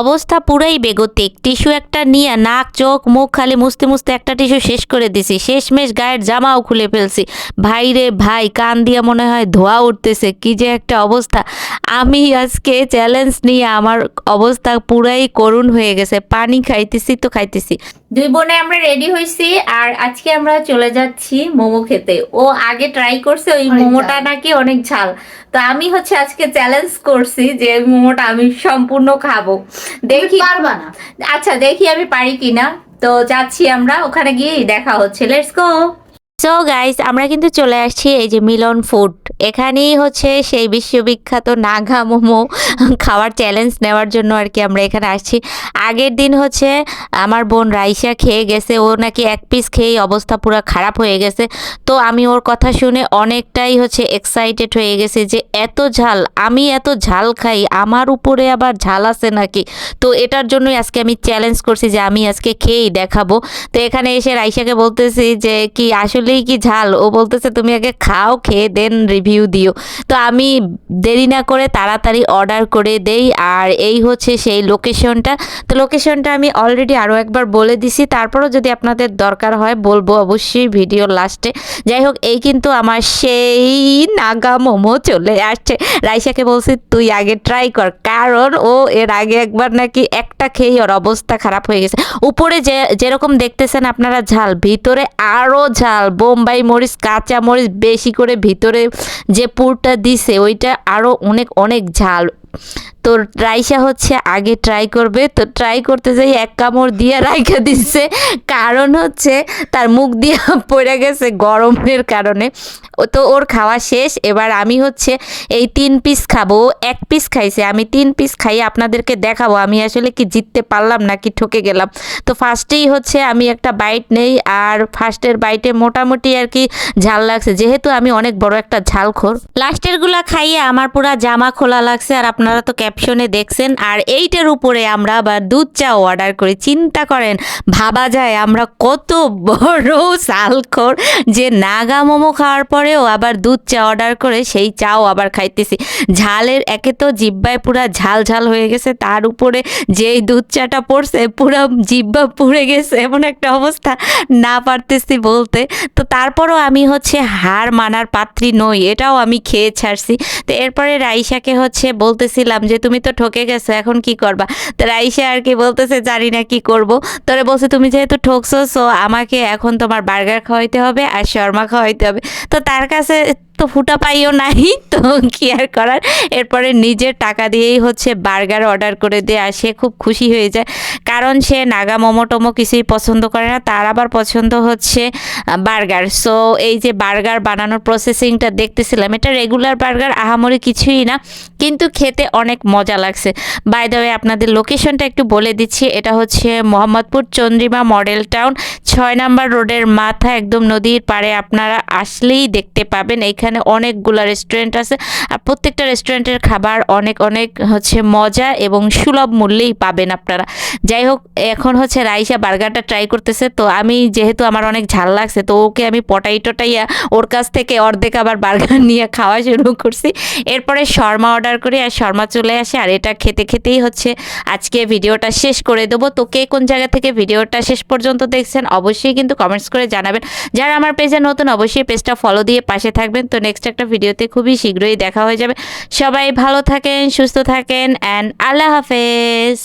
অবস্থা পুরাই বেগতিক। টিস্যু একটা নিয়ে নাক চোখ মুখ খালি মুছতে মুছতে একটা টিস্যু শেষ করে দিছি। শেষমেশ গায়ের জামাও খুলে ফেলছি। ভাই রে ভাই কান দিয়ে মনে হয় ধোয়া উঠতেছে। কি যে একটা অবস্থা। আমি আজকে চ্যালেঞ্জ নিয়ে আমার অবস্থা পুরাই করুণ হয়ে গেছে। পানি খাইতেছি তো খাইতেছি। দুই বোনে আমরা রেডি হয়েছি আর আজকে আমরা চলে যাচ্ছি মোমো খেতে। ও আগে ট্রাই করছে ওই মোমোটা নাকি অনেক ঝাল। তো আমি হচ্ছে আজকে চ্যালেঞ্জ করছি যে মোমোটা আমি সম্পূর্ণ খাব। দেখি পারবা না। আচ্ছা দেখি আমি পারি কিনা। তো যাচ্ছি আমরা ওখানে গিয়ে দেখা হচ্ছে। লেটস গো সো গাইস আমরা কিন্তু চলে আসছি এই যে মিলন ফুড এখানেই হচ্ছে সেই বিশ্ববিখ্যাত নাগা মোমো খাওয়ার চ্যালেঞ্জ নেওয়ার জন্য আর কি আমরা এখানে আসছি। আগের দিন হচ্ছে আমার বোন রাইসা খেয়ে গেছে, ও নাকি এক পিস খেয়েই অবস্থা পুরো খারাপ হয়ে গেছে। তো আমি ওর কথা শুনে অনেকটাই হচ্ছে এক্সাইটেড হয়ে গেছে যে এত ঝাল, আমি এত ঝাল খাই, আমার উপরে আবার ঝাল আছে নাকি? তো এটার জন্যই আজকে আমি চ্যালেঞ্জ করছি যে আমি আজকে খেয়েই দেখাবো। তো এখানে এসে রাইসাকে বলতেছি যে কি আসলেই কি ঝাল? ও বলতেছে, তুমি আগে খাও, খেয়ে দেন রিভিউ দিও। তো আমি দেরি না করে তাড়াতাড়ি অর্ডার করে দেই। আর এই হচ্ছে সেই লোকেশনটা তো লোকেশনটা আমি অলরেডি আরও একবার বলে দিছি। তারপরও যদি আপনাদের দরকার হয়, বলব অবশ্যই ভিডিওর লাস্টে যাই হোক, এই কিন্তু আমার সেই নাগা মোমো চলে আসছে। রাইসাকে বলছি, তুই আগে ট্রাই কর। কারণ ও এর আগে একবার নাকি একটা খেয়েই ওর অবস্থা খারাপ হয়ে গেছে। উপরে যে, যেরকম দেখতেছেন আপনারা ঝাল, ভিতরে আরও ঝাল। বোম্বাই মরিচ, কাঁচা মরিচ বেশি করে ভিতরে যে পুরটা দিছে, ওইটা আরও অনেক অনেক ঝাল। তো রাইসা হচ্ছে আগে ট্রাই করবে। তো ট্রাই করতে যাই এক কামড় দিয়ে রাইখা দিচ্ছে কারণ হচ্ছে তার মুখ দিয়ে পড়ে গেছে গরমের কারণে। তো ওর খাওয়া শেষ। এবার আমি হচ্ছে এই তিন পিস খাব। এক পিস খাইছে। আমি তিন পিস খাই, আপনাদেরকে দেখাবো। আমি আসলে কি জিততে পারলাম নাকি ঠকে গেলাম। তো ফার্স্টেই হচ্ছে আমি একটা বাইট নেই। আর ফার্স্টের বাইটে মোটামুটি আর কি ঝাল লাগছে। যেহেতু আমি অনেক বড় একটা ঝালখোর। লাস্টেরগুলা খাইয়ে আমার পুরা জামা খোলা লাগছে। আর আপনারা তো ক্যাপশনে দেখছেন। আর এইটার উপরে আমরা আবার দুধ চা অর্ডার করি। চিন্তা করেন, ভাবা যায় আমরা কত বড় সালখোর যে নাগা মোমো খাওয়ার পরেও আবার দুধ চা অর্ডার করে সেই চাও আবার খাইতেছি। ঝালের একে তো জিব্বায় পুরা ঝাল ঝাল হয়ে গেছে, তার উপরে যেই দুধ চাটা পড়ছে পুরো জিব্বা পুড়ে গেছে, এমন একটা অবস্থা, না পারতেছি বলতে। তো তারপরও আমি হচ্ছে হার মানার পাত্রী নই, এটাও আমি খেয়ে ছাড়ছি। তো এরপরে রাইসাকে হচ্ছে বলতেছিলাম যে, তুমি তো ঠকে গেছো, এখন কি করবা? তো রাইসা আর কি বলতেছে, জানি না কি করব। তোরে বলছে, তুমি যেহেতু ঠকছো সো আমাকে এখন তোমার বার্গার খাওয়াইতে হবে আর শর্মা খাওয়াইতে হবে। তো তার কাছে তো ফুটা পাইও নাই, তো কি আর করার? এরপরে নিজের টাকা দিয়েই হচ্ছে বার্গার অর্ডার করে দেয়, আর সে খুব খুশি হয়ে যায়। কারণ সে নাগা মোমো টোমো কিছুই পছন্দ করে না, তার আবার পছন্দ হচ্ছে বার্গার। সো এই যে বার্গার বানানোর প্রসেসিংটা দেখতেছিলাম, এটা রেগুলার বার্গার, আহামরি কিছুই না, কিন্তু খেতে অনেক মজা লাগছে। বাই দ্য ওয়ে আপনাদের লোকেশনটা একটু বলে দিচ্ছি, এটা হচ্ছে মোহাম্মদপুর চন্দ্রিমা মডেল টাউন, ছয় নাম্বার রোডের মাথা একদম নদীর পাড়ে, আপনারা আসলেই দেখতে পাবেন এইখানে অনেকগুলো রেস্টুরেন্ট আছে, আর প্রত্যেকটা রেস্টুরেন্টের খাবার অনেক অনেক হচ্ছে মজা এবং সুলভ মূল্যেই পাবেন আপনারা। যাই হোক এখন হচ্ছে রাইসা বার্গারটা ট্রাই করতেছে। তো আমি যেহেতু আমার অনেক ঝাল লাগছে, তো ওকে আমি পটাই টটাইয়া ওর কাছ থেকে অর্ধেক আবার বার্গার নিয়ে খাওয়া শুরু করছি। এরপরে শর্মা অর্ডার করি আর শর্মা চলে আসে আর এটা খেতে খেতেই হচ্ছে আজকে ভিডিওটা শেষ করে দেবো। তো কে কোন জায়গা থেকে ভিডিওটা শেষ পর্যন্ত দেখছেন অবশ্যই কিন্তু কমেন্টস করে জানাবেন। যারা আমার পেজে নতুন অবশ্যই পেজটা ফলো দিয়ে পাশে থাকবেন। তো নেক্সট একটা ভিডিওতে খুবই শীঘ্রই দেখা হয়ে যাবে। সবাই ভালো থাকেন, সুস্থ থাকেন অ্যান্ড আল্লাহ হাফেজ।